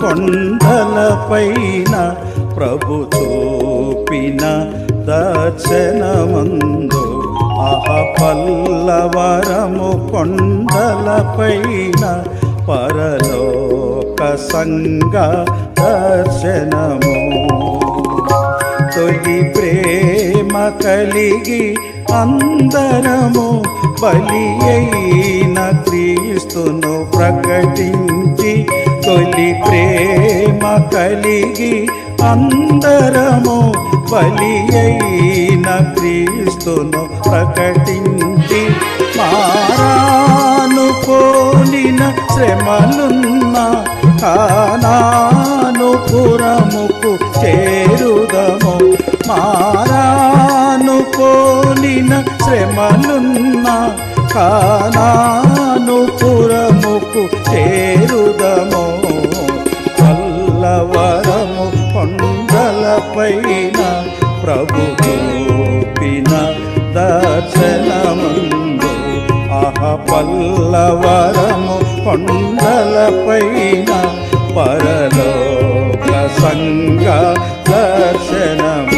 కొండలపైన ప్రభు తోపిన దర్శనమందు ఆహ పల్లవరము కొండలపైన పరలోక సంగ దర్శనము. తొలి ప్రేమ కలిగి అందరము బలి అయిన క్రీస్తును ప్రకటించ తొలి ప్రేమ కలిగి అందరము బలి అయిన క్రీస్తును ప్రకటించి మారాను పోలిన శ్రమలున్న కానాను పురముకు చేరుదము. మారాను పోలిన శ్రమలున్న కానాను పురముకు చేరుదము. పైన ప్రభు చూపిన దర్శనమందు అహ పల్లవరము కొండలపైన పరలోక సంగ దర్శనము.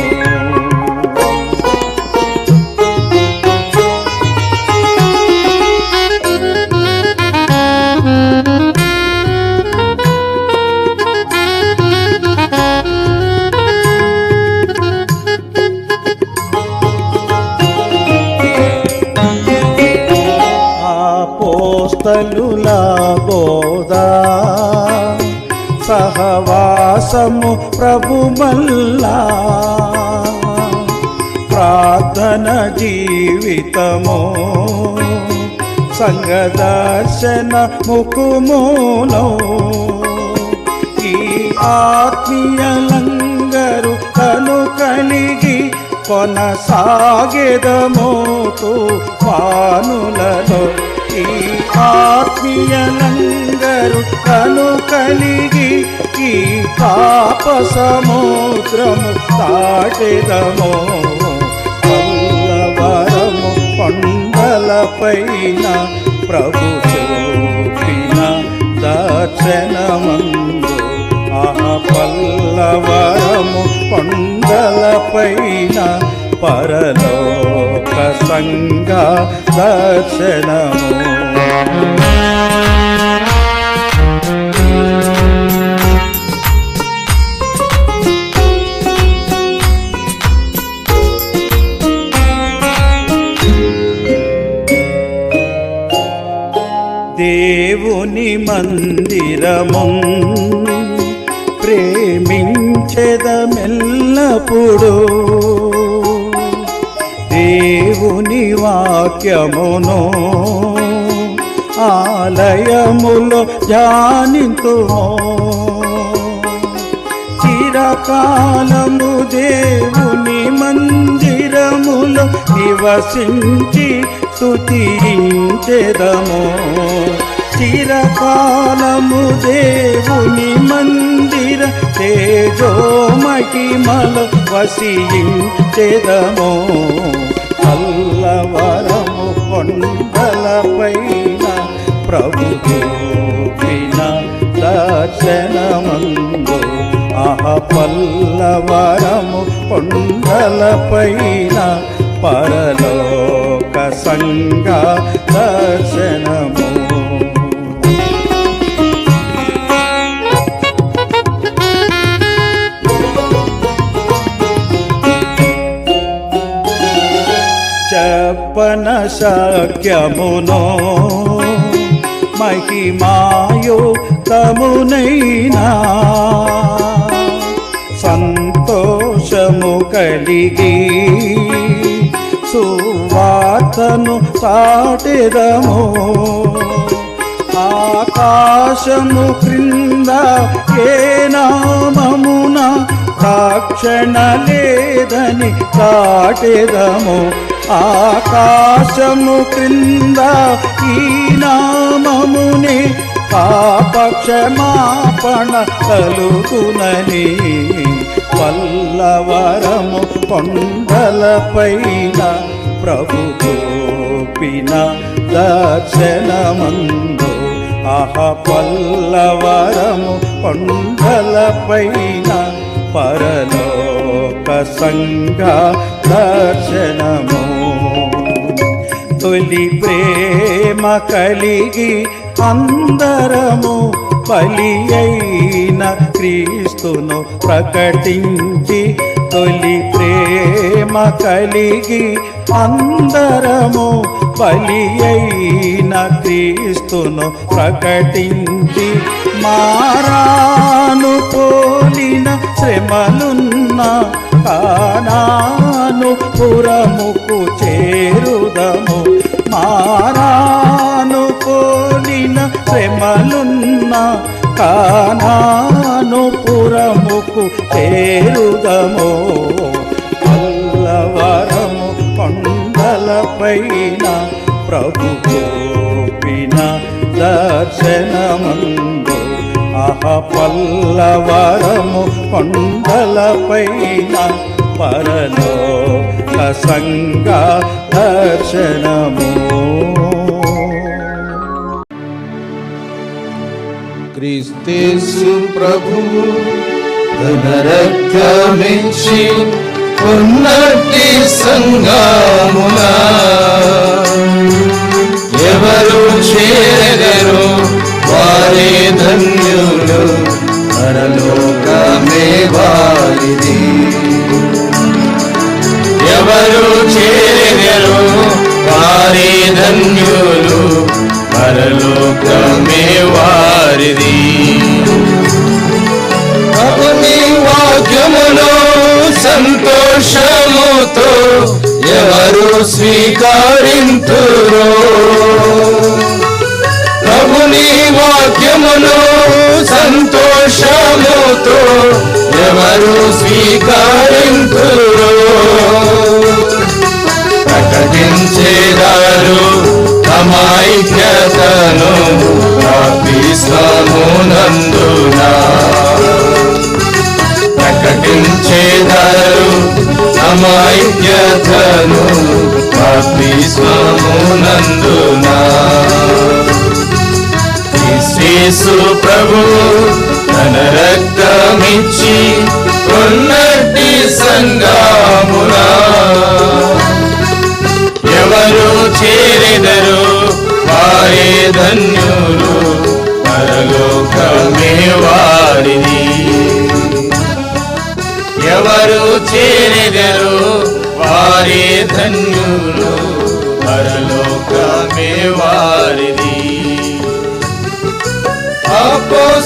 సహవాసము ప్రభు మల్లా. ప్రార్థన జీవితము సంగదర్శన ముకుమూలో ఈ ఆత్మీయలంగరు తను కలిగి కొనసాగెదమోతు పానులలో ఈ కను కలిగి ఈ పాప సముద్రము దాటెదమో పల్లవరము కొండలపైన ప్రభు చూపిన దర్శనమందు. ఆహ పల్లవరము కొండలపైన పరలోక సంగ దర్శనము. దేవుని మందిరము ప్రేమించెదమెల్లప్పుడూ వాక్యమును ఆలయములో ధ్యానింతుము. చిరకాలము దేవుని మందిరములో నివసించి స్తుతించెదము చిరకాలము దేవుని మందిర తేజో మహిమల వసించెదము వరము కొండలపైన ప్రభు చూపిన దర్శనమందు. ఆహ పల్లవరము కొండలపైన పరలోక సంగ దర్శనము. సఖ్యమునో శక్యమునో మహిమాయో తమునైనా. సంతోషము కలిగి సువార్తను సాటిదము. ఆకాశము క్రింద ఏ నామమున రక్షణ లేదని కాటెదము ఆకాశము క్రింద ఈ నామమునే పాపక్షమాపణ కలుగునని పల్లవరము కొండలపైన ప్రభు గోపిన దర్శనమందు. ఆహ పల్లవరము కొండలపైన పరలో సంఘ దర్శనము. తొలి ప్రేమ కలిగి అందరము బలి అయిన క్రీస్తును ప్రకటించి తొలి ప్రేమ కలిగి అందరము బలి అయిన క్రీస్తును ప్రకటించి మారాను పోలిన శ్రమలున్నా కానాను పురముకు చేరుదము. మారాను పోలిన ప్రేమలున్న కానాను పురముకు చేరుదము. అల్లవరము కొండలపైన ప్రభు గోపిన దర్శనమందు పల్లవరము కొండలపైన పరలో సంగ దర్శనము. క్రీస్తేసు ప్రభు తన రక్తమిచ్చి ఉన్నట్టి సంగమున ఎవరు చేరగరు వారే ధన్యులు పరలోకమే వారిది. ఎవరు చేరగరు వారే ధన్యులు పరలోకమే వారిది. ప్రభుని వాక్యములో సంతోషముతో ఎవరు స్వీకరింతురో వాక్యమును సంతోషముతో ఎవరు స్వీకరింతురు? ప్రకటించేదారు తమ ఐక్యతను ప్రకటించేదారు తమ ఐక్యతను ప్రాపిస్తామునందునా యేసు ప్రభు తన రక్తమిచ్చి కొన్నటి సంగమునా ఎవరు చేరెదరు వారే ధన్యులు పరలోకమే వారిది ఎవరు చేరెదరు వారే ధన్యులు పరలోకమే వారిది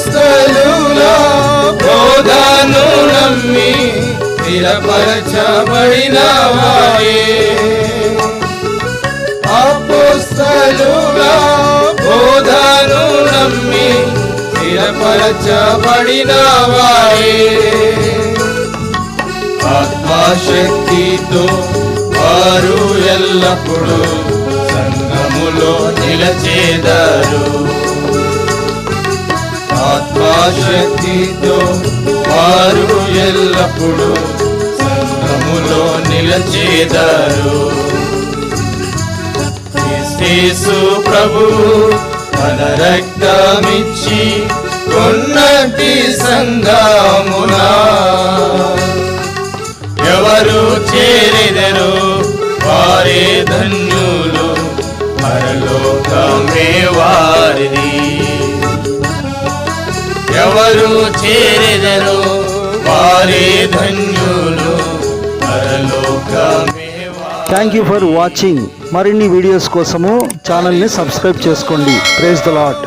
అపోస్తలుల బోధను నమ్మి స్థిరపరచబడిన వారే అపోస్తలుల బోధను నమ్మి స్థిరపరచబడిన వారే ఆత్మశక్తితో వారు ఎల్లప్పుడూ సంగములో నిలచేదారు. ఆత్మశక్తితో వారు ఎల్లప్పుడూ సంఘములో నిలచేదారు. యేసు ప్రభు తన రక్తమిచ్చి కొన్నటి సంగమునా ఎవరు చేరెదరు? వారే ధన్యులు. పరలోకమే వారిది. ఎవరు చేరెదరు వారే ధన్యులు? పరలోకమే థ్యాంక్ యూ ఫర్ వాచింగ్ మరిన్ని వీడియోస్ కోసము ఛానల్ని సబ్స్క్రైబ్ చేసుకోండి. Praise the lot